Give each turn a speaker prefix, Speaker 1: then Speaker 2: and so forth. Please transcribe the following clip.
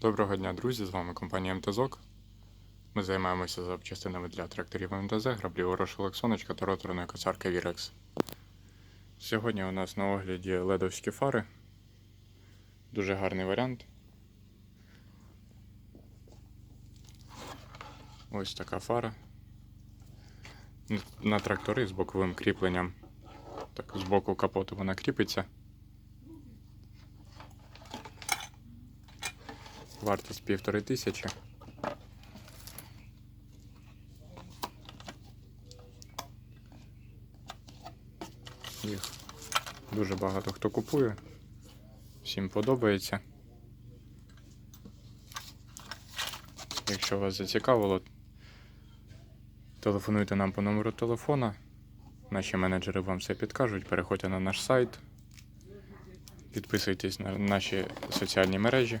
Speaker 1: Доброго дня, друзі! З вами компанія МТЗОК. Ми займаємося запчастинами для тракторів МТЗ, граблі Орошелок Сонечка та роторної косарки Вірекс. Сьогодні у нас на огляді ледовські фари. Дуже гарний варіант. Ось така фара. На трактори з боковим кріпленням. Так, з боку капоту вона кріпиться. Вартість півтори тисячі. Їх дуже багато хто купує. Всім подобається. Якщо вас зацікавило, телефонуйте нам по номеру телефона. Наші менеджери вам все підкажуть. Переходьте на наш сайт, підписуйтесь на наші соціальні мережі.